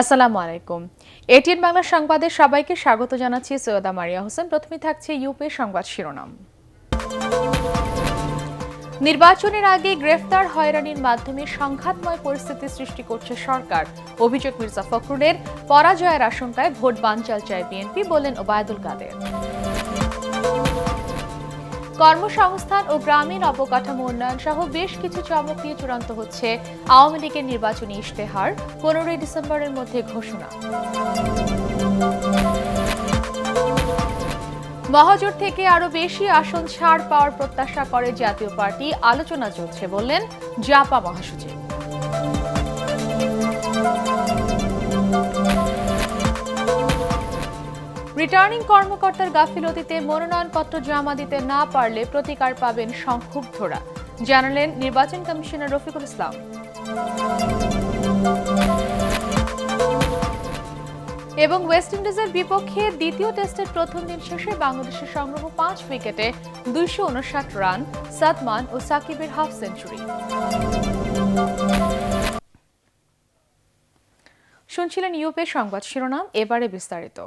আসসালামু আলাইকুম। এটিএন বাংলা সংবাদে সবাইকে স্বাগত জানাচ্ছি সৈয়দা মারিয়া হোসেন। প্রথমে থাকছে ইউপি সংবাদ শিরোনাম। নির্বাচনের আগে গ্রেফতার হয়রানির মাধ্যমে সংঘাতময় পরিস্থিতি সৃষ্টি করছে সরকার। অভিযোগ মির্জা ফখরুলের, পরাজয়ের আশঙ্কায় ভোট বানচাল চায় বিএনপি, বলেন ওবায়দুল কাদের। কর্মসংস্থান ও গ্রামীণ অবকাঠামো উন্নয়ন সহ বেশ কিছু চমক নিয়ে চূড়ান্ত হচ্ছে আওয়ামী লীগের নির্বাচনী ইশতেহার, পনেরোই ডিসেম্বরের মধ্যে ঘোষণা। মহাজোট থেকে আরও বেশি আসন ছাড় পাওয়ার প্রত্যাশা করে জাতীয় পার্টি। আলোচনা চলছে, বললেন জাপা মহাসচিব। রিটার্নিং কর্মকর্তার গাফিলতিতে মনোনয়নপত্র জমা দিতে না পারলে প্রতিকার পাবেন সংক্ষুব্ধরা। জানালেন নির্বাচন কমিশনার রফিকুল ইসলাম। এবং ওয়েস্ট ইন্ডিজের বিপক্ষে দ্বিতীয় টেস্টের প্রথম দিন শেষে বাংলাদেশের সংগ্রহ পাঁচ উইকেটে দুইশো উনষাট রান, সাদমান ও সাকিবের হাফ সেঞ্চুরি। শুনছিলেন ইউপে সংবাদ শিরোনাম, এবারে বিস্তারিত।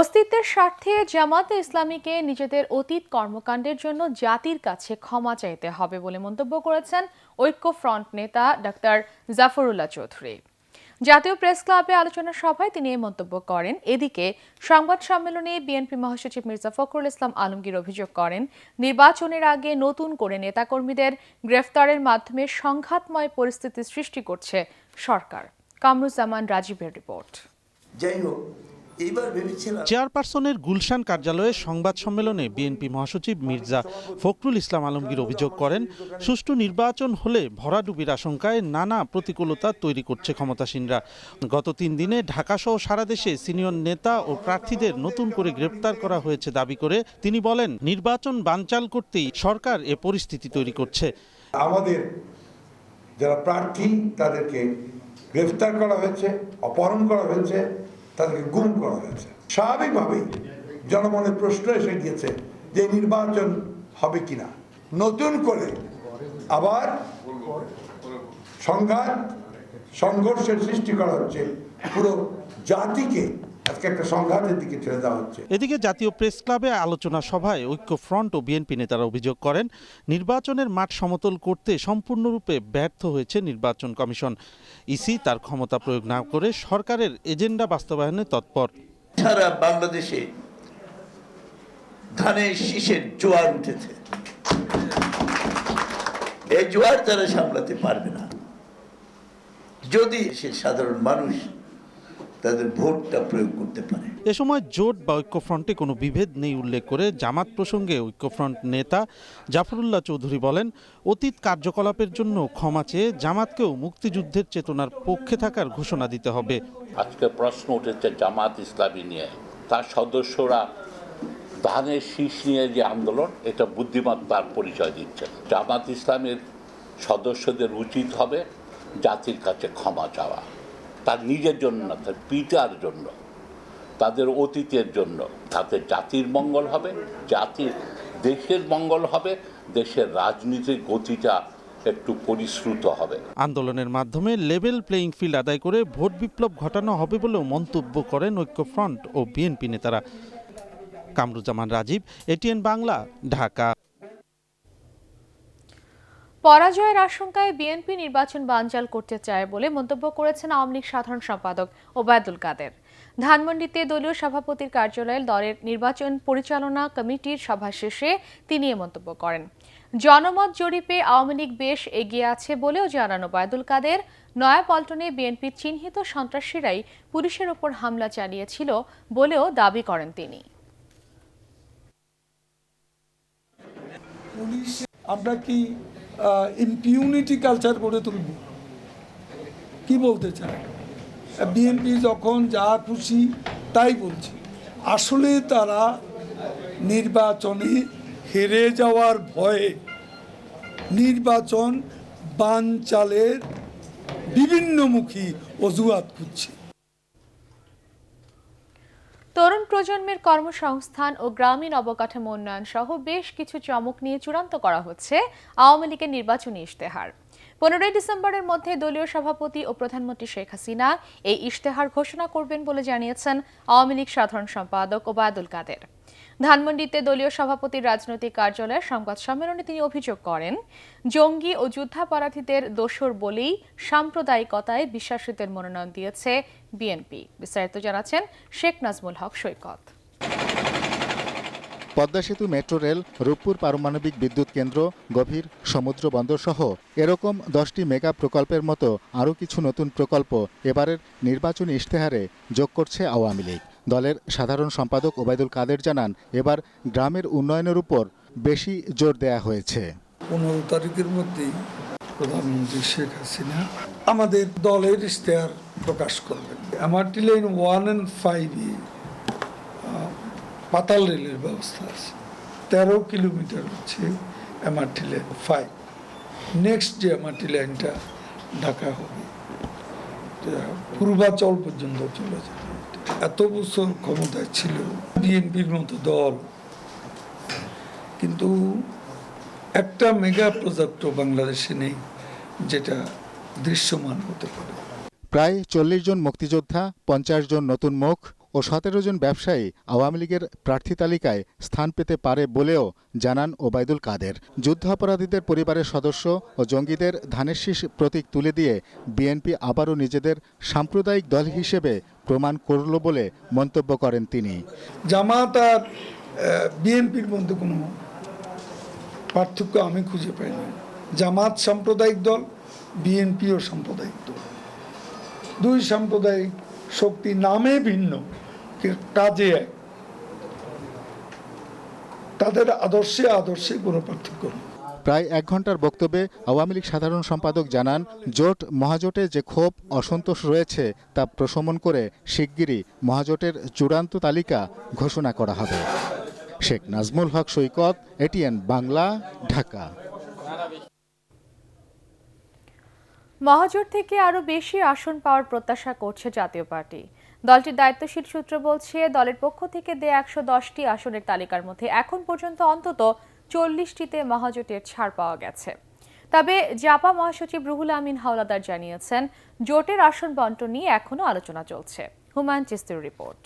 অস্তিত্বের স্বার্থে জামাতে ইসলামীকে নিজেদের অতীত কর্মকাণ্ডের জন্য জাতির কাছে ক্ষমা চাইতে হবে বলে মন্তব্য করেছেন ঐক্য ফ্রন্ট নেতা ডাক্তার জাফরুল্লাহ চৌধুরী। জাতীয় প্রেস ক্লাবে আলোচনা সভায় তিনি এই মন্তব্য করেন। এদিকে সংবাদ সম্মেলনে বিএনপি মহাসচিব মির্জা ফখরুল ইসলাম আলমগীর অভিযোগ করেন, নির্বাচনের আগে নতুন করে নেতাকর্মীদের গ্রেফতারের মাধ্যমে সংঘাতময় পরিস্থিতি সৃষ্টি করছে সরকার। কামরুজ্জামান রাজীবের রিপোর্ট। যাই হোক চেয়ারপারসনের গুলশান কার্যালয়ে সংবাদ সম্মেলনে বিএনপি মহাসচিব মির্জা ফখরুল ইসলাম আলমগীর অভিযোগ করেন সুষ্ঠু নির্বাচন হলে ভরাডুবির আশঙ্কায় নানা প্রতিকূলতা তৈরি করছে ক্ষমতাসীনরা। গত তিন দিনে ঢাকাসহ সারা দেশে সিনিয়র নেতা ও প্রার্থীদের নতুন করে গ্রেপ্তার করা হয়েছে দাবি করে তিনি বলেন নির্বাচন বানচাল করতেই সরকার এ পরিস্থিতি তৈরি করছে। আমাদের যারা প্রার্থী তাদেরকে গ্রেফতার করা হয়েছে অপহরণ করা হয়েছে তাদেরকে গুম করা হয়েছে। স্বাভাবিকভাবেই জনমনের প্রশ্ন এসে গিয়েছে যে নির্বাচন হবে কিনা। নতুন করে আবার সংঘাত, সংঘর্ষের সৃষ্টি করা হচ্ছে। পুরো জাতিকে আজকে একটা সংঘাতের দিকে ঠেলে দেওয়া হচ্ছে। এদিকে জাতীয় প্রেস ক্লাবে আলোচনা সভায় ঐক্য ফ্রন্ট ও বিএনপি নেতারা অভিযোগ করেন নির্বাচনের মাঠ সমতল করতে সম্পূর্ণরূপে ব্যর্থ হয়েছে নির্বাচন কমিশন। ইসি তার ক্ষমতা প্রয়োগ না করে সরকারের এজেন্ডা বাস্তবায়নে তৎপর। সারা বাংলাদেশে ধানের শীষের জোয়ার উঠেছে। এই জোয়ার তারা সামলাতে পারবে না। যদি সে সাধারণ মানুষ তাদের ভোটটা প্রয়োগ করতে পারে। এ সময় জোট বা ঐক্যফ্রন্টে কোনো বিভেদ নেই উল্লেখ করে জামাত প্রসঙ্গে ঐক্যফ্রন্ট নেতা জাফরুল্লাহ চৌধুরী বলেন অতীত কার্যকলাপের জন্য ক্ষমা চেয়ে জামাতকেও মুক্তিযুদ্ধের চেতনার পক্ষে থাকার ঘোষণা দিতে হবে। আজকে প্রশ্ন উঠেছে জামাত ইসলামী নিয়ে। তার সদস্যরা ধানের শীষ নিয়ে যে আন্দোলন এটা বুদ্ধিমত্তার পরিচয় দিচ্ছে। জামাত ইসলামের সদস্যদের উচিত হবে জাতির কাছে ক্ষমা চাওয়া। তার নিজের জন্য না, তার পিতার জন্য, তাদের অতীতের জন্য। তাতে জাতির মঙ্গল হবে, জাতির দেশের মঙ্গল হবে, দেশের রাজনীতির গতিটা একটু পরিশ্রুত হবে। আন্দোলনের মাধ্যমে লেভেল প্লেইং ফিল্ড আদায় করে ভোট বিপ্লব ঘটানো হবে বলেও মন্তব্য করেন ঐক্যফ্রন্ট ও বিএনপি নেতারা। কামরুজ্জামান রাজীব, এটিএন বাংলা, ঢাকা। পরাজয়ের আশঙ্কায় বিএনপি নির্বাচন বানচাল করতে চায় বলে মন্তব্য করেছেন আওয়ামী লীগ সাধারণ সম্পাদক ওবায়দুল কাদের। ধানমন্ডিতে দলীয় সভাপতির কার্যালয়ে দলের নির্বাচন পরিচালনা কমিটির সভা শেষে তিনি এ মন্তব্য করেন। জনমত জরিপে আওয়ামী লীগ বেশ এগিয়ে আছে বলেও জানান ওবায়দুল কাদের। নয়াপল্টনে বিএনপির চিহ্নিত সন্ত্রাসীরাই পুলিশের ওপর হামলা চালিয়েছিল বলেও দাবি করেন তিনি। আমরা কি ইম্পিউনিটি কালচার গড়ে তুলব। কি বলতে চাই? বিএনপি যখন যা খুশি তাই বলছে। আসলে তারা নির্বাচনে হেরে যাওয়ার ভয়ে নির্বাচন বানচালের বিভিন্নমুখী অজুহাত খুঁজছে। তরুণ প্রজন্মের কর্মসংস্থান ও গ্রামীণ অবকাঠামো উন্নয়ন সহ বেশ কিছু চমক নিয়ে চূড়ান্ত করা হচ্ছে আওয়ামী লীগের নির্বাচনী ইশতেহার। পনেরোই ডিসেম্বরের মধ্যে দলীয় সভাপতি ও প্রধানমন্ত্রী শেখ হাসিনা এই ইশতেহার ঘোষণা করবেন বলে জানিয়েছেন আওয়ামী লীগ সাধারণ সম্পাদক ওবায়দুল কাদের। ধানমন্ডিতে দলীয় সভাপতির রাজনৈতিক কার্যালয়ের সংবাদ সম্মেলনে তিনি অভিযোগ করেন, জঙ্গি ও যুদ্ধাপরাধীদের দোষর বলেই সাম্প্রদায়িকতায় বিশ্বাসীদের মনোনয়ন দিয়েছে বিএনপি। বিস্তারিত জানাচ্ছেন শেখ নাজমুল হক সৈকত। পদ্মা সেতু মেট্রো রেল, রূপপুর পারমাণবিক বিদ্যুৎ কেন্দ্র, গভীর সমুদ্র বন্দর সহ এরকম দশটি মেগা প্রকল্পের মতো আরও কিছু নতুন প্রকল্প এবারের নির্বাচনী ইশতেহারে যোগ করছে আওয়ামী লীগ। দলের সাধারণ সম্পাদক ওবায়দুল কাদের জানান, এবার গ্রামের উন্নয়নের উপর বেশি জোর দেয়া হয়েছে। পনেরো তারিখের মধ্যেই প্রধানমন্ত্রী শেখ হাসিনা আমাদের দলের ইশতেহার প্রকাশ করবেন। এমআরটি লাইন ওয়ান অ্যান্ড ফাইভে পাতাল রেলের ব্যবস্থা আছে। তেরো কিলোমিটার হচ্ছে এমআরটি লাইন ফাইভ নেক্সট যে এমআরটি লাইনটা ঢাকা হবে পূর্বাচল পর্যন্ত চলে যাবে। এত বছর ক্ষমতায় ছিল বিএনপির মতো দল। কিন্তু একটা মেগা প্রজেক্টও বাংলাদেশে নেই, যেটা দৃশ্যমান হতে পারে। প্রায় চল্লিশ জন মুক্তিযোদ্ধা, পঞ্চাশ জন নতুন মুখ ও সতেরো জন ব্যবসায়ী আওয়ামী লীগের প্রার্থী তালিকায় স্থান পেতে পারে বলেও জানান ওবায়দুল কাদের। যুদ্ধাপরাধীদের পরিবারের সদস্য ও জঙ্গিদের ধানের শীষ প্রতীক তুলে দিয়ে বিএনপি আবারও নিজেদের সাম্প্রদায়িক দল হিসেবে প্রমাণ করল বলে মন্তব্য করেন তিনি। জামাত আর বিএনপির মধ্যে কোনো পার্থক্য আমি খুঁজে পাইনি জামাত সাম্প্রদায়িক দল, বিএনপিও সাম্প্রদায়িক দল। দুই সাম্প্রদায়িক শক্তি নামে ভিন্ন। কাজে এক তাদের আদর্শে আদর্শে কোনো পার্থক্য নেই। প্রায় এক ঘণ্টার বক্তব্যে আওয়ামী লীগ সাধারণ সম্পাদক জানান জোট মহাজোটে যে ক্ষোভ অসন্তোষ রয়েছে তা প্রশমন করে শিগগিরই মহাজোটের চূড়ান্ত তালিকা ঘোষণা করা হবে। শেখ নাজমুল হক সৈকত এটিএন বাংলা ঢাকা। মহাজোট থেকে আরও বেশি আসন পাওয়ার প্রত্যাশা করছে জাতীয় পার্টি। দলটির দায়িত্বশীল সূত্র বলছে দলের পক্ষ থেকে দেয়া একশো দশটি আসনের তালিকার মধ্যে এখন পর্যন্ত অন্তত চল্লিশটিতে মহাজোটের ছাড় পাওয়া গেছে। তবে জাপা মহাসচিব রুহুল আমিন হাওলাদার জানিয়েছেন জোটের আসন বন্টন নিয়ে এখনও আলোচনা চলছে। হুমায়ুন চিস্তির রিপোর্ট।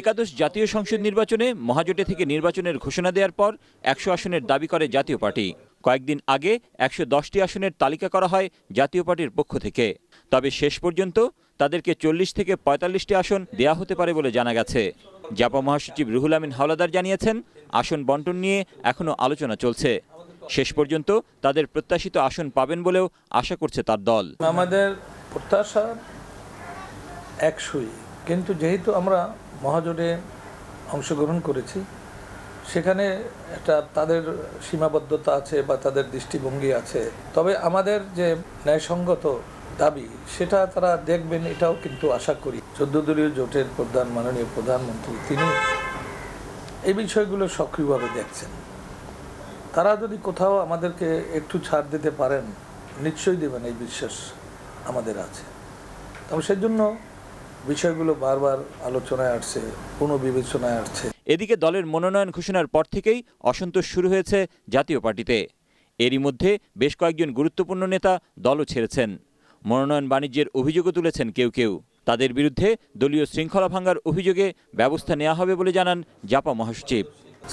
একাদশ জাতীয় সংসদ নির্বাচনে মহাজোটে থেকে নির্বাচনের ঘোষণা দেওয়ার পর একশো আসনের দাবি করে জাতীয় পার্টি। কয়েকদিন আগে একশো দশটি আসনের তালিকা করা হয় জাতীয় পার্টির পক্ষ থেকে। তবে শেষ পর্যন্ত তাদেরকে চল্লিশ থেকে পঁয়তাল্লিশটি আসন দেয়া হতে পারে বলে জানা গেছে। জাপা মহাসচিব রুহুল আমিন হাওলাদার জানিয়েছেন, আসন বন্টন নিয়ে এখনও আলোচনা চলছে। শেষ পর্যন্ত তাদের প্রত্যাশিত আসন পাবেন বলেও আশা করছে তার দল। আমাদের প্রত্যাশা একশোই, কিন্তু যেহেতু আমরা মহাজোটে অংশগ্রহণ করেছি, সেখানে একটা তাদের সীমাবদ্ধতা আছে বা তাদের দৃষ্টিভঙ্গি আছে। তবে আমাদের যে ন্যায়সঙ্গত দাবি, সেটা তারা দেখবেন, এটাও কিন্তু আশা করি। চোদ্দ দলীয় জোটের প্রধান, মাননীয় প্রধানমন্ত্রী, তিনি এই বিষয়গুলো সক্রিয়ভাবে দেখছেন। তারা যদি কোথাও আমাদেরকে একটু ছাড় দিতে পারেন, নিশ্চয়ই দেবেন এই বিশ্বাস আমাদের আছে। তবে সেজন্য বিষয়গুলো বারবার আলোচনায় আসছে পুনঃবিবেচনায় আসছে। এদিকে দলের মনোনয়ন ঘোষণার পর থেকেই অসন্তোষ শুরু হয়েছে জাতীয় পার্টিতে। এরই মধ্যে বেশ কয়েকজন গুরুত্বপূর্ণ নেতা দলও ছেড়েছেন। মনোনয়ন বাণিজ্যের অভিযোগও তুলেছেন কেউ কেউ। তাদের বিরুদ্ধে দলীয় শৃঙ্খলা ভাঙার অভিযোগে ব্যবস্থা নেওয়া হবে বলে জানান জাপা মহাসচিব।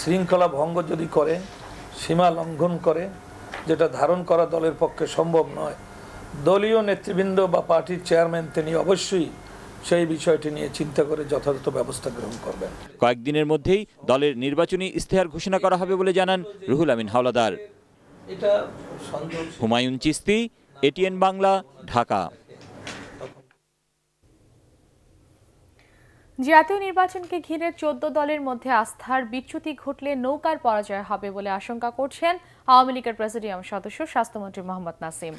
শৃঙ্খলা ভঙ্গ যদি করে সীমা লঙ্ঘন করে যেটা ধারণ করা দলের পক্ষে সম্ভব নয় দলীয় নেতৃবৃন্দ বা পার্টির চেয়ারম্যান তিনি অবশ্যই সেই বিষয়টি নিয়ে চিন্তা করে যথাযথ ব্যবস্থা গ্রহণ করবেন। কয়েকদিনের মধ্যেই দলের নির্বাচনী ইস্তেহার ঘোষণা করা হবে বলে জানান রুহুল আমিন হাওলাদার। এটা হুমায়ুন চিস্তি এটিএন বাংলা, ঢাকা। জাতীয় নির্বাচনকে ঘিরে চোদ্দ দলের মধ্যে আস্থার বিচ্যুতি ঘটলে নৌকার পরাজয় হবে বলে আশঙ্কা করছেন আওয়ামী লীগের প্রেসিডিয়াম সদস্য স্বাস্থ্যমন্ত্রী মোহাম্মদ নাসিম।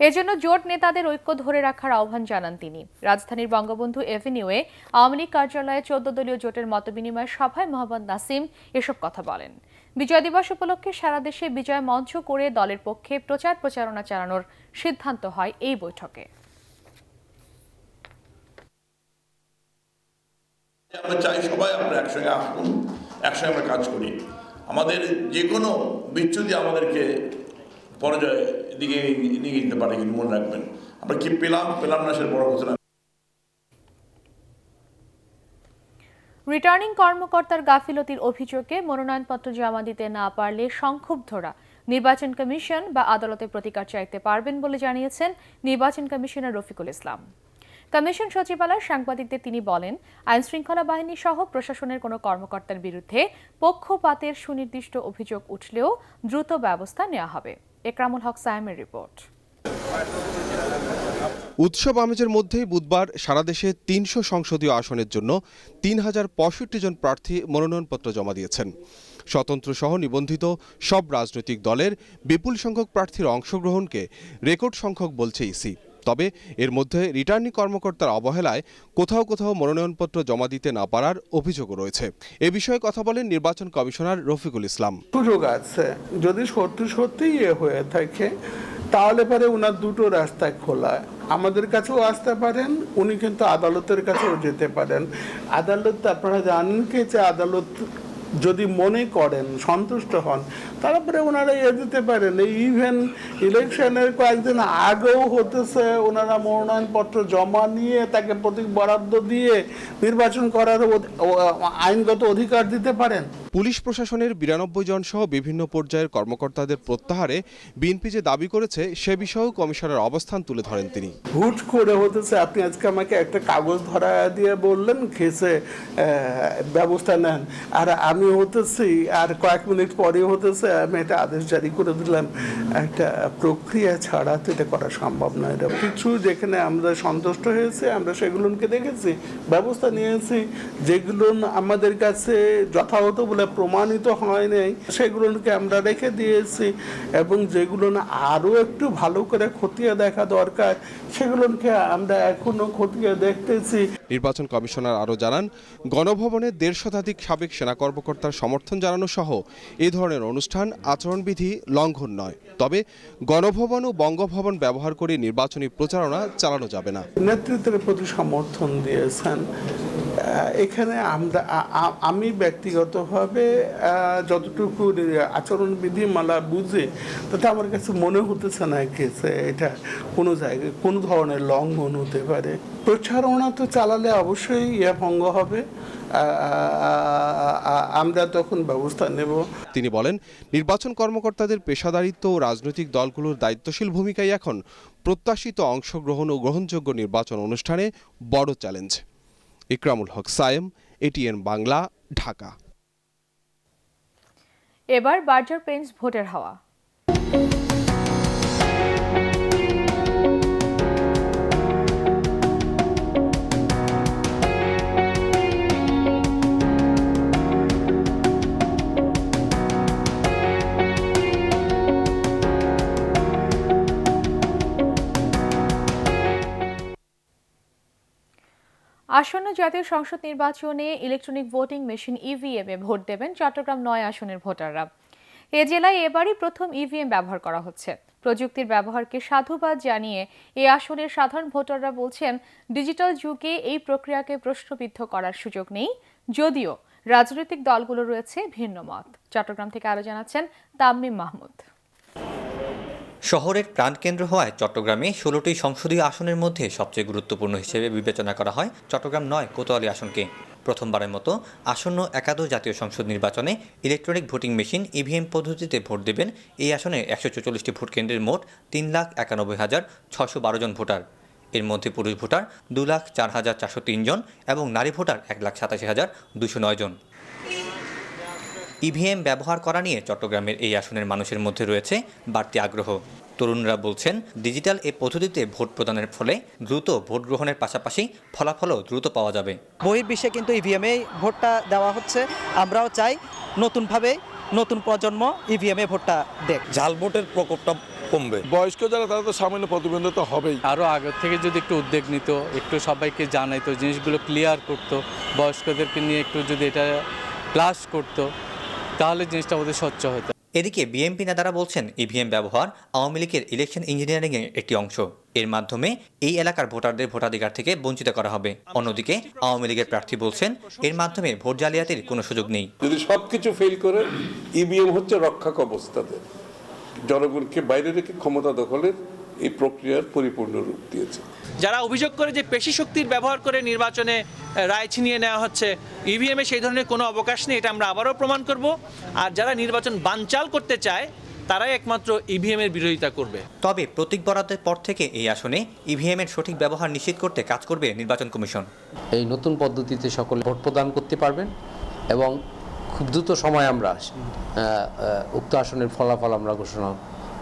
এজন্য জোট নেতাদের ঐক্য ধরে রাখার আহ্বান জানান তিনি। রাজধানীর বঙ্গবন্ধু এভিনিউয়ে আওয়ামী লীগ কার্যালয়ে চোদ্দ দলীয় জোটের মতবিনিময় সভায় মোহাম্মদ নাসিম এসব কথা বলেন। বিজয় দিবস উপলক্ষে সারা দেশে বিজয় মঞ্চ করে দলের পক্ষে প্রচার প্রচারণা চালানোর সিদ্ধান্ত হয় এই বৈঠকে। আমরা চাই সবাই আমরা একসঙ্গে আসুন, একসঙ্গে আমরা কাজ করি। আমাদের যে কোনো বিচ্যুতি আমাদেরকে পরাজয় দিকে নিয়ে যেতে পারে কিন্তু মনে রাখবেন। আমরা কি পেলাম? পেলাম না, সেটা বড় কথা রিটার্নিং কর্মকর্তার গাফিলতির অভিযোগে মনোনয়নপত্র জমা দিতে না পারলে সংক্ষুব্ধরা নির্বাচন কমিশন বা আদালতে প্রতিকার চাইতে পারবেন বলে জানিয়েছেন নির্বাচন কমিশনার রফিকুল ইসলাম। কমিশন সচিবালয় সাংবাদিকদের তিনি বলেন আইন শৃঙ্খলা বাহিনী সহ প্রশাসনের কোনো কর্মকর্তার বিরুদ্ধে পক্ষপাতের সুনির্দিষ্ট অভিযোগ উঠলেও দ্রুত ব্যবস্থা নেওয়া হবে। একরামুল হক সায়েমের রিপোর্ট। উৎসব আমেজের মধ্যেই বুধবার সারা দেশে তিনশো সংসদীয় আসনের জন্য তিন হাজার পঁয়ষট্টি জন প্রার্থী মনোনয়নপত্র জমা দিয়েছেন। স্বতন্ত্র সহ নিবন্ধিত সব রাজনৈতিক দলের বিপুল সংখ্যক প্রার্থীর অংশগ্রহণকে রেকর্ড সংখ্যক বলছে ইসি। তবে এর মধ্যে রিটার্নিং কর্মকর্তার অবহেলায় কোথাও কোথাও মনোনয়নপত্র জমা দিতে না পারার অভিযোগও রয়েছে। এ বিষয়ে কথা বলেন নির্বাচন কমিশনার রফিকুল ইসলাম। সুযোগ আছে। যদি সত্যি সত্যি ইয়ে হয়ে থাকে, তাহলে পরে ওনার দুটো রাস্তা খোলা। আমাদের কাছেও আসতে পারেন, উনি কিন্তু আদালতের কাছেও যেতে পারেন। আদালত, আপনারা জানেন কি যে আদালত যদি মনে করেন, সন্তুষ্ট হন, তারপরে ওনারা ইয়ে দিতে পারেন। এই ইভেন ইলেকশনের কয়েকদিন আগেও হতেছে, ওনারা মনোনয়নপত্র জমা নিয়ে তাকে প্রতীক বরাদ্দ দিয়ে নির্বাচন করার আইনগত অধিকার দিতে পারেন। পুলিশ প্রশাসনের বিরানব্বই জন সহ বিভিন্ন পর্যায়ের কর্মকর্তাদের প্রত্যাহারে বিএনপি যে দাবি করেছে, সে বিষয়েও কমিশনের অবস্থান তুলে ধরেন তিনি। হুট করে হতেছে, আপনি আজকে আমাকে একটা কাগজ ধরা দিয়ে বললেন, খেসে ব্যবস্থা নেন। আর আমি হতেছি, আর কয়েক মিনিট পরে হতেছে, আমি একটা আদেশ জারি করে দিলাম। একটা প্রক্রিয়া ছাড়া তো এটা করা সম্ভব নয়। এটা কিছু যেখানে আমরা সন্তুষ্ট হয়েছে, আমরা সেগুলোকে দেখেছি, ব্যবস্থা নিয়েছি। যেগুলো আমাদের কাছে যথাযথ বলে প্রমাণিত হয় নাই সেগুলোকে আমরা রেখে দিয়েছি এবং যেগুলো না আরও একটু ভালো করে খতিয়ে দেখা দরকার সেগুলোকে আমরা এখনও খতিয়ে দেখতেছি। নির্বাচন কমিশনার আরও জানান গণভবনে দেড় শতাধিক সাবেক সেনা কর্মকর্তার সমর্থন জানানো সহ এ ধরনের অনুষ্ঠান আচরণবিধি লঙ্ঘন নয়। তবে গণভবন ও বঙ্গভবন ব্যবহার করে নির্বাচনী প্রচারণা চালানো যাবে না। নেতৃত্বের প্রতি সমর্থন দিয়েছেন। এখানে আমরা আমি ব্যক্তিগতভাবে যতটুকু আচরণ বিধিমালা বুঝে, তাতে আমার কাছে মনে হতেছে না কি যে এটা কোনো জায়গায়, কোনো ধরনের লঙ্ঘন হতে পারে। প্রচারণা তো চালালে অবশ্যই ইয়ে ভঙ্গ হবে। আমরা তখন ব্যবস্থা নেব। তিনি বলেন, নির্বাচন কর্মকর্তাদের পেশাদারিত্ব ও রাজনৈতিক দলগুলোর দায়িত্বশীল ভূমিকাই এখন প্রত্যাশিত অংশগ্রহণ ও গ্রহণযোগ্য নির্বাচন অনুষ্ঠানে বড় চ্যালেঞ্জ। ইকরামুল হক সায়েম এটিএন বাংলা ঢাকা। এবার বার্জার পেন্স ভোটের হাওয়া। আসন্ন জাতীয় সংসদ নির্বাচনে ইলেকট্রনিক ভোটিং মেশিন ইভিএম এ ভোট দেবেন চট্টগ্রাম নয় আসনের ভোটাররা। এ জেলায় এবারই প্রথম ইভিএম ব্যবহার করা হচ্ছে। প্রযুক্তির ব্যবহারকে সাধুবাদ জানিয়ে এ আসনের সাধারণ ভোটাররা বলছেন, ডিজিটাল যুগে এই প্রক্রিয়াকে প্রশ্নবিদ্ধ করার সুযোগ নেই। যদিও রাজনৈতিক দলগুলো রয়েছে ভিন্ন মত। চট্টগ্রাম থেকে আরও জানাচ্ছেন তাম্মিম মাহমুদ। শহরের প্রাণকেন্দ্র হওয়ায় চট্টগ্রামে ষোলোটি সংসদীয় আসনের মধ্যে সবচেয়ে গুরুত্বপূর্ণ হিসেবে বিবেচনা করা হয় চট্টগ্রাম নয়, কোতোয়ালি আসনকে। প্রথমবারের মতো আসন্ন একাদশ জাতীয় সংসদ নির্বাচনে ইলেকট্রনিক ভোটিং মেশিন ইভিএম পদ্ধতিতে ভোট দেবেন। এই আসনে একশো চৌচল্লিশটি ভোট কেন্দ্রের মোট তিন লাখ একানব্বই হাজার ছশো বারো জন ভোটার। এর মধ্যে পুরুষ ভোটার দু লাখ চার হাজার চারশো তিন জন এবং নারী ভোটার এক লাখ সাতাশি হাজার দুশো নয় জন। ইভিএম ব্যবহার করা নিয়ে চট্টগ্রামের এই আসনের মানুষের মধ্যে রয়েছে বাড়তি আগ্রহ। তরুণরা বলছেন ডিজিটাল এই পদ্ধতিতে ভোট প্রদানের ফলে দ্রুত ভোট গ্রহণের পাশাপাশি ফলাফলও দ্রুত পাওয়া যাবে। বহির্বিশ্বে কিন্তু ইভিএমে ভোটটা দেওয়া হচ্ছে। আমরাও চাই নতুনভাবে নতুন প্রজন্ম ইভিএমে ভোটটা দেখ। জাল ভোটের প্রকোপটা কমবে। বয়স্ক যারা তারা তো সামান্য প্রতিবন্ধতা হবেই। আরও আগের থেকে যদি একটু উদ্যোগ নিত একটু সবাইকে জানাইতো জিনিসগুলো ক্লিয়ার করতো বয়স্কদেরকে নিয়ে একটু যদি এটা ক্লাস করতো তাহলে জিনিসটা ওদের স্বচ্ছ হতো এদিকে বিএনপি নেতারা বলছেন ইভিএম ব্যবহার আওয়ামী লীগের ইলেকশন ইঞ্জিনিয়ারিংয়ের একটি অংশ। এর মাধ্যমে এই এলাকার ভোটারদের ভোটাধিকার থেকে বঞ্চিত করা হবে। অন্যদিকে আওয়ামী লীগের প্রার্থী বলছেন এর মাধ্যমে ভোট জালিয়াতির কোনো সুযোগ নেই। যদি সবকিছু ফেল করে ইভিএম হচ্ছে রক্ষা কবচ তাদের জনগণকে বাইরে রেখে ক্ষমতা দখলের এই প্রক্রিয়ার পরিপূর্ণ রূপ দিয়েছে। যারা অভিযোগ করে যে পেশি শক্তির ব্যবহার করে নির্বাচনে রায় ছিনিয়ে নেওয়া হচ্ছে ইভিএমে সেই ধরনের কোনো অবকাশ নেই এটা আমরা আবারও প্রমাণ করব। আর যারা নির্বাচন বানচাল করতে চায় তারাই একমাত্র ইভিএম এর বিরোধিতা করবে। তবে প্রতীক বরাদ্দের পর থেকে এই আসনে ইভিএম এর সঠিক ব্যবহার নিশ্চিত করতে কাজ করবে নির্বাচন কমিশন। এই নতুন পদ্ধতিতে সকলে ভোট প্রদান করতে পারবেন এবং খুব দ্রুত সময় আমরা উক্ত আসনের ফলাফল আমরা ঘোষণা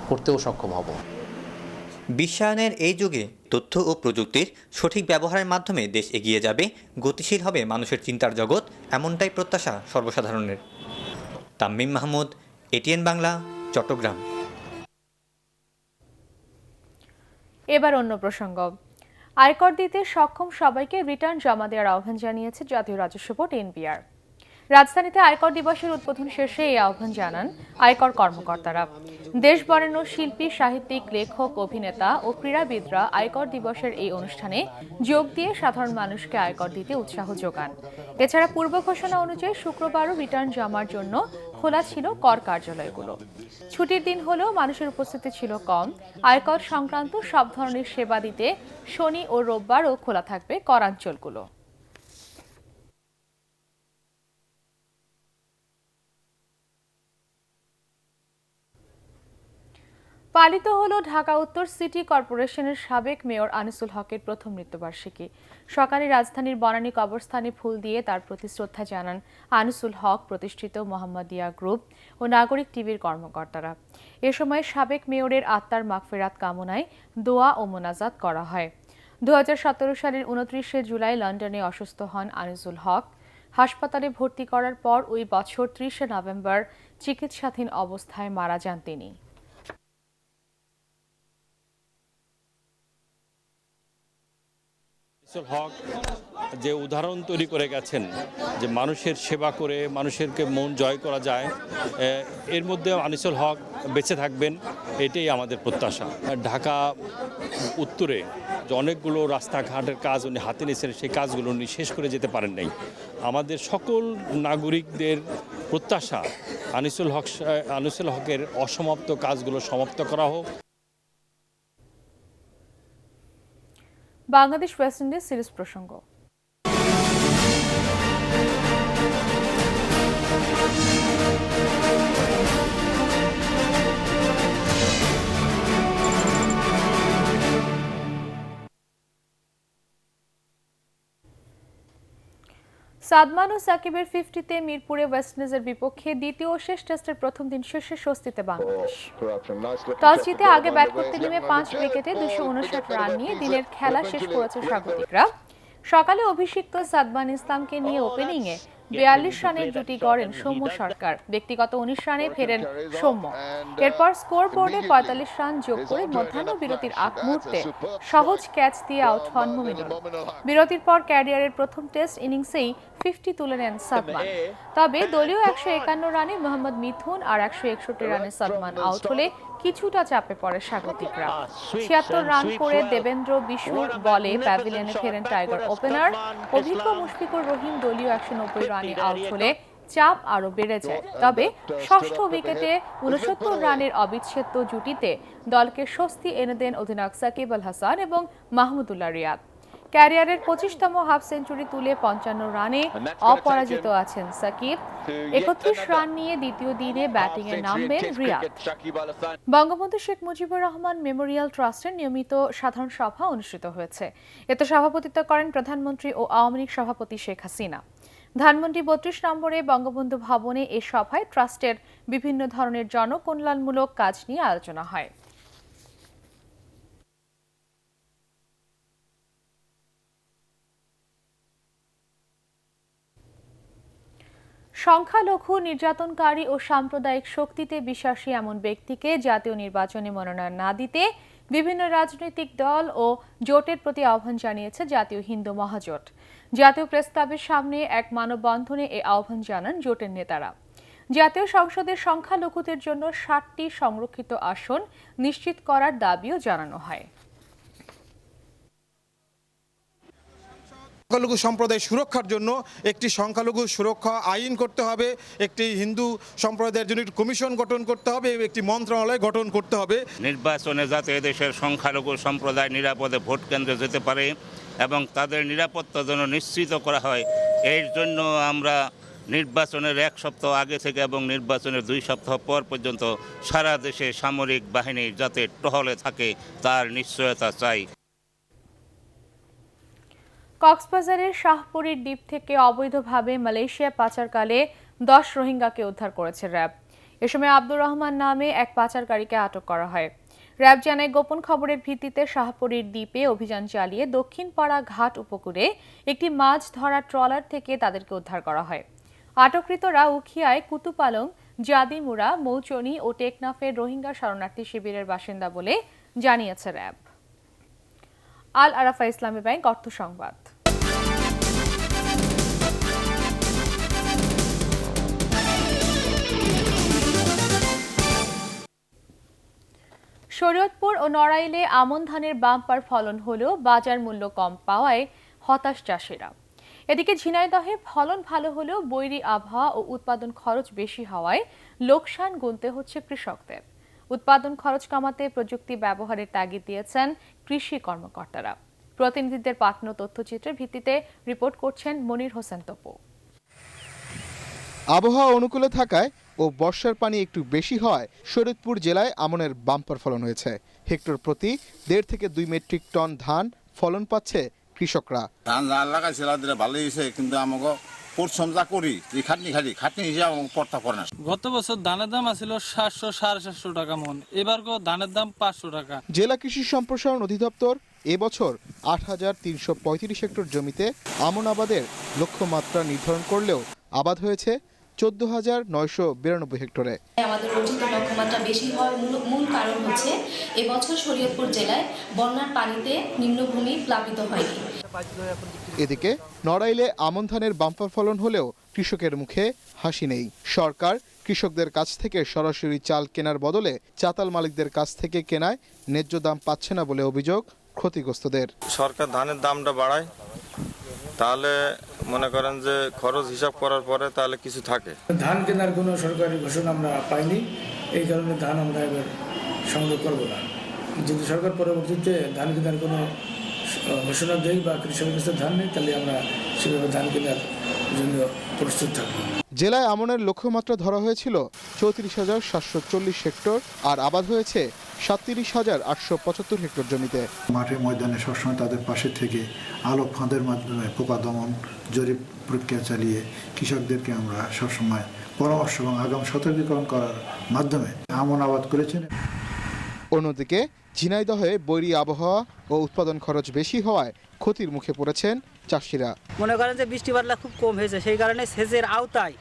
করতেও সক্ষম হব। বিশ্বায়নের এই যুগে তথ্য ও প্রযুক্তির সঠিক ব্যবহারের মাধ্যমে দেশ এগিয়ে যাবে, গতিশীল হবে মানুষের চিন্তার জগৎ, এমনটাই প্রত্যাশা সর্বসাধারণের। তাম্মিম মাহমুদ, এটিএন বাংলা, চট্টগ্রাম। এবার অন্য প্রসঙ্গ। আয়কর দিতে সক্ষম সবাইকে রিটার্ন জমা দেওয়ার আহ্বান জানিয়েছে জাতীয় রাজস্ব বোর্ড এনপিআর রাজধানীতে আয়কর দিবসের উদ্বোধন শেষে এই আহ্বান জানান আয়কর কর্মকর্তারা। দেশ বরেণ্য শিল্পী, সাহিত্যিক, লেখক, অভিনেতা ও ক্রীড়াবিদরা আয়কর দিবসের এই অনুষ্ঠানে যোগ দিয়ে সাধারণ মানুষকে আয়কর দিতে উৎসাহ যোগান। এছাড়া পূর্ব ঘোষণা অনুযায়ী শুক্রবারও রিটার্ন জমার জন্য খোলা ছিল কর কার্যালয়গুলো। ছুটির দিন হলেও মানুষের উপস্থিতি ছিল কম। আয়কর সংক্রান্ত সব ধরনের সেবা দিতে শনি ও রোববারও খোলা থাকবে করাঞ্চলগুলো। পালিত হলো ঢাকা উত্তর সিটি কর্পোরেশনের সাবেক মেয়র আনিসুল হকের প্রথম মৃত্যুবার্ষিকী। সকালে রাজধানীর বনানী কবরস্থানে ফুল দিয়ে তার প্রতি শ্রদ্ধা জানান আনিসুল হক, প্রতিষ্ঠিত মোহাম্মদিয়া গ্রুপ ও নাগরিক টিভির কর্মকর্তারা। এ সময় সাবেক মেয়রের আত্মার মাগফেরাত কামনায় দোয়া ও মোনাজাত করা হয়। দু হাজার সতেরো সালের উনত্রিশে জুলাই লন্ডনে অসুস্থ হন আনিসুল হক। হাসপাতালে ভর্তি করার পর ওই বছর ত্রিশে নভেম্বর চিকিৎসাধীন অবস্থায় মারা যান তিনি। হক যে উদাহরণ তৈরি করে গেছেন, যে মানুষের সেবা করে, মানুষেরকে মন জয় করা যায় এর মধ্যে আনিসুল হক বেঁচে থাকবেন, এটাই আমাদের প্রত্যাশা। ঢাকা উত্তরে যে অনেকগুলো রাস্তাঘাটের কাজ উনি হাতে নিয়েছেন, সেই কাজগুলো উনি শেষ করে যেতে পারেন নাই। আমাদের সকল নাগরিকদের প্রত্যাশা আনিসুল হক আনিসুল হকের অসমাপ্ত কাজগুলো সমাপ্ত করা হোক। বাংলাদেশ ওয়েস্ট ইন্ডিজ সিরিজ প্রসঙ্গ। সাদমান ও সাকিবের ফিফটিতে মিরপুরে ওয়েস্ট ইন্ডিজের বিপক্ষে দ্বিতীয় ও শেষ টেস্টের প্রথম দিন শেষে স্বস্তিতে বাংলাদেশ। টস জিতে আগে ব্যাট করতে নেমে পাঁচ উইকেটে দুশো উনষাট রান নিয়ে দিনের খেলা শেষ করেছে স্বাগতিকরা। সকালে অভিষিক্ত সাদমান ইসলামকে নিয়ে ওপেনিংয়ে বিয়াল্লিশ রানের জুটি গড়েন সৌম্য সরকার। ব্যক্তিগত উনিশ রানে ফেরেন সৌম্য। এরপর স্কোর বোর্ডে পঁয়তাল্লিশ রান যোগ করে মধ্যাহ্ন বিরতির আগ মুহূর্তে সহজ ক্যাচ দিয়ে আউট হন মুমিনুল। বিরতির পর ক্যারিয়ারের প্রথম টেস্ট ইনিংসেই ফিফটি তুলে নেন সাদমান। তবে দলীয় একশো একান্ন রানে মোহাম্মদ মিথুন আর একশো একষট্টি রানে সাদমান আউট হলে কিছুটা চাপে পড়ে স্বাগতিকরা। ছিয়াত্তর রান করে দেবেন্দ্র বিশুর বলে প্যাভিলিয়নে ফেরেন টাইগার ওপেনার। অভিজ্ঞ মুশফিকুর রহিম দলীয় একশো নব্বই রানে আউট হলে চাপ আরও বেড়ে যায় তবে ষষ্ঠ উইকেটে উনসত্তর রানের অবিচ্ছেদ্য জুটিতে দলকে স্বস্তি এনে দেন অধিনায়ক সাকিব আল হাসান এবং মাহমুদুল্লাহ রিয়াদ। ক্যারিয়ারের পঁচিশতম হাফ সেঞ্চুরি তুলে পঞ্চান্ন রানে অপরাজিত আছেন সাকিব। একত্রিশ রান নিয়ে দ্বিতীয় দিনে ব্যাটিংয়ে নামবেন রিয়াদ। বঙ্গবন্ধু শেখ মুজিবুর রহমান মেমোরিয়াল ট্রাস্টের নিয়মিত সাধারণ সভা অনুষ্ঠিত হয়েছে। এতে সভাপতিত্ব করেন প্রধানমন্ত্রী ও আওয়ামী লীগ সভাপতি শেখ হাসিনা। ধানমন্ডি বত্রিশ নম্বরে বঙ্গবন্ধু ভবনে এ সভায় ট্রাস্টের বিভিন্ন ধরনের জনকল্যাণমূলক কাজ নিয়ে আলোচনা হয়। সংখ্যালঘু, নির্যাতনকারী ও সাম্প্রদায়িক শক্তিতে বিশ্বাসী এমন ব্যক্তিকে জাতীয় নির্বাচনে মনোনয়ন না দিতে বিভিন্ন রাজনৈতিক দল ও জোটের প্রতি আহ্বান জানিয়েছে জাতীয় হিন্দু মহাজোট। জাতীয় প্রেস ক্লাবের সামনে এক মানববন্ধনে এ আহ্বান জানান জোটের নেতারা। জাতীয় সংসদের সংখ্যালঘুদের জন্য ষাটটি সংরক্ষিত আসন নিশ্চিত করার দাবিও জানানো হয়। সংখ্যালঘু সম্প্রদায় সুরক্ষার জন্য একটি সংখ্যালঘু সুরক্ষা আইন করতে হবে, একটি হিন্দু সম্প্রদায়ের জন্য কমিশন গঠন করতে হবে, একটি মন্ত্রণালয় গঠন করতে হবে। নির্বাচনে যাতে এদেশের সংখ্যালঘু সম্প্রদায় নিরাপদে ভোট কেন্দ্রে যেতে পারে এবং তাদের নিরাপত্তা যেন নিশ্চিত করা হয়, এর জন্য আমরা নির্বাচনের এক সপ্তাহ আগে থেকে এবং নির্বাচনের দুই সপ্তাহ পর পর্যন্ত সারা দেশে সামরিক বাহিনী যাতে টহলে থাকে, তার নিশ্চয়তা চাই। কক্সবাজারের শাহপুরীর দ্বীপ থেকে অবৈধভাবে মালয়েশিয়া পাচারকালে দশ রোহিঙ্গাকে উদ্ধার করেছে র্যাব। এ সময় আব্দুর রহমান নামে এক পাচারকারীকে আটক করা হয়। র্যাব জানায়, গোপন খবরের ভিত্তিতে শাহপুরীর দ্বীপে অভিযান চালিয়ে দক্ষিণপাড়া ঘাট উপকূলে একটি মাছ ধরা ট্রলার থেকে তাদেরকে উদ্ধার করা হয়। আটককৃতরা উখিয়ায় কুতুপালং, জাদিমুরা, মৌচনি ও টেকনাফের রোহিঙ্গা শরণার্থী শিবিরের বাসিন্দা বলে জানিয়েছে র্যাব। আল আরাফা ইসলামী ব্যাংক অর্থ সংবাদ। শরীয়তপুর ও নড়াইলে আমন ধানের বাম্পার ফলন হলেও বাজার মূল্য কম পাওয়ায় হতাশ চাষিরা। এদিকে ঝিনাইদহে ফলন ভালো হলেও বৈরী আবহাওয়া ও উৎপাদন খরচ বেশি হওয়ায় লোকসান গুনতে হচ্ছে কৃষকদের। উৎপাদন খরচ কমাতে প্রযুক্তি ব্যবহারের তাগিদ দিয়েছেন কৃষি কর্মকর্তারা। প্রতিনিধিদের পাঠানো তথ্যচিত্রের ভিত্তিতে রিপোর্ট করছেন মনির হোসেন তপু। আবহাওয়া অনুকূলে থাকায় ও বর্ষার পানি একটু বেশি হয় শরীয়তপুর জেলায় আমনের বাম্পার ফলন হয়েছে। হেক্টর প্রতি দেড় থেকে দুই মেট্রিক টন ধান ফলন পাচ্ছে কৃষকরা। ধান দিলে ভালোই হয়েছে কিন্তু আমাকে পরিশ্রম যা করি যে খাটনি খালি খাটনি হিসাবে কর্তা করে না। গত বছর ধানের দাম আছিল সাতশো সাড়ে সাতশো টাকা মন। এবার ধানের দাম পাঁচশো টাকা। জেলা কৃষি সম্প্রসারণ অধিদপ্তর এবছর আট হাজার তিনশো পঁয়ত্রিশ হেক্টর জমিতে আমন আবাদের লক্ষ্যমাত্রা নির্ধারণ করলেও আবাদ হয়েছে চোদ্দ হাজার নয়শো বিরানব্বই হেক্টরে। আমাদের অর্জিত লক্ষ্যমাত্রা বেশি হওয়ার মূল মূল কারণ হচ্ছে এবছর শরীয়তপুর জেলায় বন্যার পানিতে নিম্নভূমি প্লাবিত হয়নি। এদিকে নড়াইলে আমন ধানের বাম্পার ফলন হলেও কৃষকের মুখে হাসি নেই। সরকার কৃষকদের কাছ থেকে সরাসরি চাল কেনার বদলে চাতাল মালিকদের কাছ থেকে কেনায় ন্যায্য দাম পাচ্ছে না বলে অভিযোগ ক্ষতিগ্রস্তদের। সরকার ধানের দামটা বাড়ায় তাহলে মনে করেন যে খরচ হিসাব করার পরে তাহলে কিছু থাকে। ধান কেনার কোনো সরকারি ঘোষণা আমরা পাইনি। এই কারণে ধান আমরা এবার সংগ্রহ করব না। যদি সরকার পরবর্তীতে ধান কেনার কোনো ঘোষণা দেয় বা কৃষকের কাছে ধান নেই তাহলে আমরা সেভাবে ধান কেনার জন্য প্রস্তুত থাকব। জেলায় আমনের লক্ষ্যমাত্রা ধরা হয়েছিল চৌত্রিশ হাজার সাতশো চল্লিশ হেক্টর আর আবাদ হয়েছে সাতত্রিশ হাজার আটশো পঁচাত্তর হেক্টর জমিতে। মাঠে ময়দানে সবসময় তাদের পাশে থেকে আলোক ফাঁদের মাধ্যমে পোকা দমন জরিপ প্রক্রিয়া চালিয়ে কৃষকদেরকে আমরা সবসময় পরামর্শ এবং আগাম সতর্কীকরণ করার মাধ্যমে আমন আবাদ করেছেন। অন্যদিকে ঝিনাইদহে বৈরী আবহাওয়া ও উৎপাদন খরচ বেশি হওয়ায় ক্ষতির মুখে পড়েছেন চাষিরা। মনে করেন যে বৃষ্টি বাদলা খুব কম হয়েছে সেই কারণে সেচের আওতায়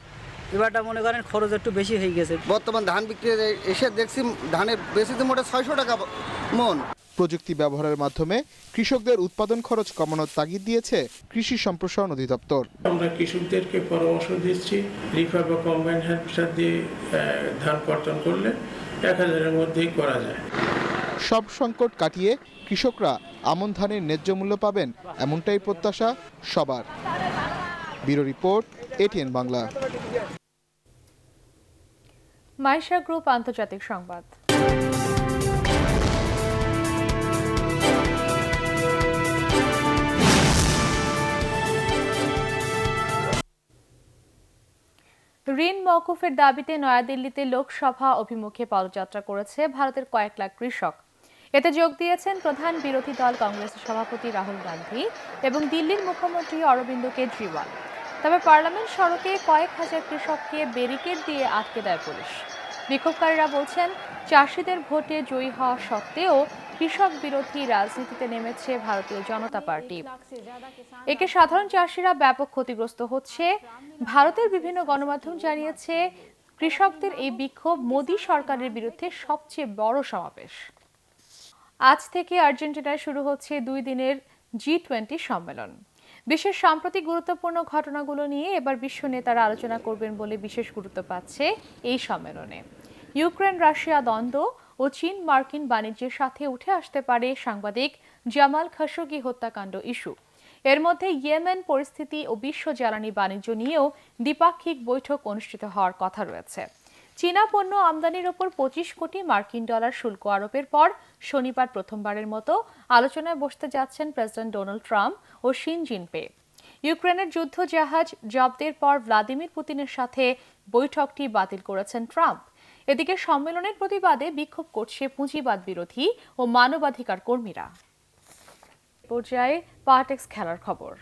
এবারটা মনে করেন খরচ একটু বেশি হয়ে গেছে। বর্তমান ধান বিক্রি এসে দেখছি ধানের বেশিতে মোটে ছয়শো টাকা মন। প্রযুক্তি ব্যবহারের মাধ্যমে কৃষকদের উৎপাদন খরচ কমানোর তাগিদ দিয়েছে কৃষি সম্প্রসারণ অধিদপ্তর। আমরা কৃষকদেরকে পরামর্শ দিচ্ছি রিফা বা কম্বাইন হারভেস্টার দিয়ে ধান কর্তন করলে এক হাজারের মধ্যেই করা যায়। সব সংকট কাটিয়ে কৃষকরা আমন ধানের ন্যায্য মূল্য পাবেন এমনটাই প্রত্যাশা সবার। Bureau report ATN Bangla. Maisha group আন্তর্জাতিক সংবাদ। ঋণ মওকুফের দাবিতে নয়াদিল্লিতে লোকসভা অভিমুখে পদযাত্রা করেছে ভারতের কয়েক লাখ কৃষক। এতে যোগ দিয়েছেন প্রধান বিরোধী দল কংগ্রেসের সভাপতি রাহুল গান্ধী এবং দিল্লির মুখ্যমন্ত্রী অরবিন্দ কেজরিওয়াল। তবে পার্লামেন্ট সড়কে কয়েক হাজার কৃষককে ব্যারিকেড দিয়ে আটকে দেয় পুলিশ। বিক্ষোভকারীরা বলছেন, চাষিদের ভোটে জয়ী হওয়া সত্ত্বেও কৃষক বিরোধী রাজনীতিতে নেমেছে ভারতীয় জনতা পার্টি। একে সাধারণ চাষিরা ব্যাপক ক্ষতিগ্রস্ত হচ্ছে। ভারতের বিভিন্ন গণমাধ্যম জানিয়েছে, কৃষকদের এই বিক্ষোভ মোদী সরকারের বিরুদ্ধে সবচেয়ে বড় সমাবেশ। আজ থেকে আর্জেন্টিনায় শুরু হচ্ছে দুই দিনের জি টোয়েন্টি সম্মেলন। বিশ্বের সাম্প্রতিক গুরুত্বপূর্ণ ঘটনাগুলো নিয়ে এবার বিশ্ব নেতারা আলোচনা করবেন বলে বিশেষ গুরুত্ব পাচ্ছে এই সম্মেলনে। ইউক্রেন, রাশিয়া দ্বন্দ্ব ও চীন মার্কিন বাণিজ্যের সাথে উঠে আসতে পারে সাংবাদিক জামাল খাশোগি হত্যাকাণ্ড ইস্যু। এর মধ্যে ইয়েমেন পরিস্থিতি ও বিশ্ব জ্বালানি বাণিজ্য নিয়েও দ্বিপাক্ষিক বৈঠক অনুষ্ঠিত হওয়ার কথা রয়েছে। চীনা পণ্য আমদানির ওপর পঁচিশ কোটি মার্কিন ডলার শুল্ক আরোপের পর শনিবার প্রথমবারের মতো আলোচনায় বসতে যাচ্ছেন প্রেসিডেন্ট ডোনাল্ড ট্রাম্প ও শিন জিনপে ইউক্রেনের যুদ্ধ জাহাজ জব্দের পর ভ্লাদিমির পুতিনের সাথে বৈঠকটি বাতিল করেছেন ট্রাম্প। এদিকে সম্মেলনের প্রতিবাদে বিক্ষোভ করছে পুঁজিবাদ বিরোধী ও মানবাধিকার কর্মীরা। পর্যায়ে পার্টেক্স খেলার খবর।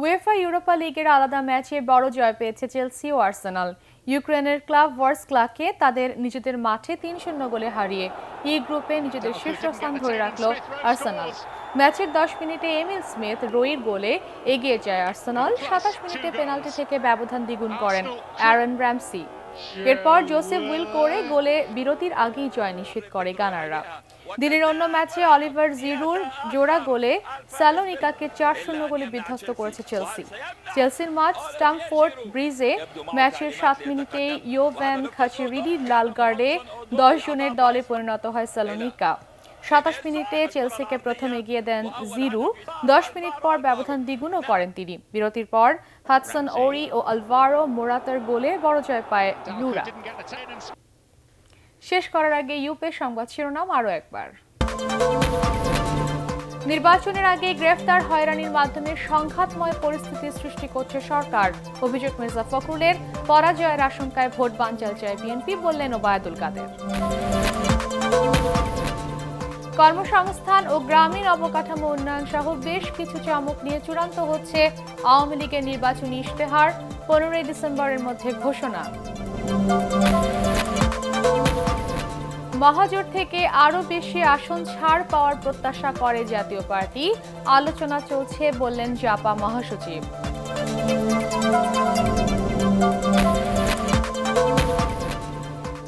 উয়েফা ইউরোপা লিগের আলাদা ম্যাচে বড় জয় পেয়েছে চেলসি ও আর্সেনাল ইউক্রেনের ক্লাব ওয়ার্স ক্লাকে তাদের নিজেদের মাঠে তিন শূন্য গোলে হারিয়ে ই গ্রুপে নিজেদের শীর্ষস্থান ধরে রাখল আর্সেনাল ম্যাচের দশ মিনিটে এমিল স্মিথ রোইর গোলে এগিয়ে যায় আর্সেনাল সাতাশ মিনিটে পেনাল্টি থেকে ব্যবধান দ্বিগুণ করেন অ্যারন ব্র্যামসি এরপর জোসেফ উইল করে গোলে বিরতির আগেই জয় নিশ্চিত করে গানাররা দিনের অন্য ম্যাচে অলিভার জিরুর জোড়া গোলে স্যালোনিকাকে চার শূন্য গোলে বিধ্বস্ত করেছে চেলসি। চেলসির মাঠ স্টামফোর্ড ব্রিজে ম্যাচের সাত মিনিটে ইয়োভ্যান খাচিরিডি লাল কার্ডে দশ জনের দলে পরিণত হয় স্যালোনিকা। সাতাশ মিনিটে চেলসিকে প্রথমে এগিয়ে দেন জিরু। দশ মিনিট পর ব্যবধান দ্বিগুণও করেন তিনি। বিরতির পর হাদসন ওরি ও আলভারো মোরাতার গোলে বড় জয় পায় ব্লুরা শেষ করার আগে ইউপে সংবাদ শিরোনাম আরও একবার। নির্বাচনের আগে গ্রেফতার হয়রানির মাধ্যমে সংঘাতময় পরিস্থিতি সৃষ্টি করছে সরকার। অভিযোগ মির্জা ফখরুলের পরাজয়ের আশঙ্কায় ভোট বানচাল চায় বিএনপি, বললেন ওবায়দুল কাদের। কর্মসংস্থান ও গ্রামীণ অবকাঠামো উন্নয়ন সহ বেশ কিছু চমক নিয়ে চূড়ান্ত হচ্ছে আওয়ামী লীগের নির্বাচনী ইশতেহার, পনেরোই ডিসেম্বরের মধ্যে ঘোষণা। মহাজোট থেকে আরও বেশি আসন ছাড় পাওয়ার প্রত্যাশা করে জাতীয় পার্টি। আলোচনা চলছে, বললেন জাপা মহাসচিব।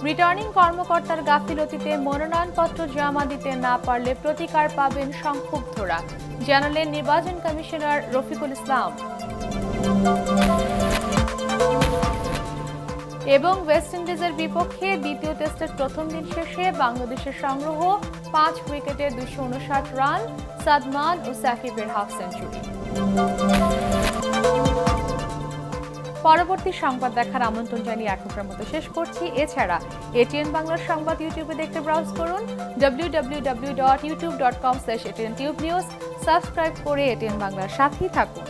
রিটার্নিং কর্মকর্তার গাফিলতিতে মনোনয়নপত্র জমা দিতে না পারলে প্রতিকার পাবেন সংক্ষুব্ধরা। জানালেন নির্বাচন কমিশনার রফিকুল ইসলাম। এবং ওয়েস্ট ইন্ডিজের বিপক্ষে দ্বিতীয় টেস্টের প্রথম দিন শেষে বাংলাদেশের সংগ্রহ পাঁচ উইকেটে দুশো উনষাট রান সাদমান ও সাকিবের হাফ সেঞ্চুরি। পরবর্তী সংবাদ দেখার আমন্ত্রণ জানিয়ে এখনকার মতো শেষ করছি। এছাড়া এটিএন বাংলার সংবাদ ইউটিউবে দেখতে ব্রাউজ করুন। নিউজ সাবস্ক্রাইব করে এটিএন বাংলার সাথেই থাকুন।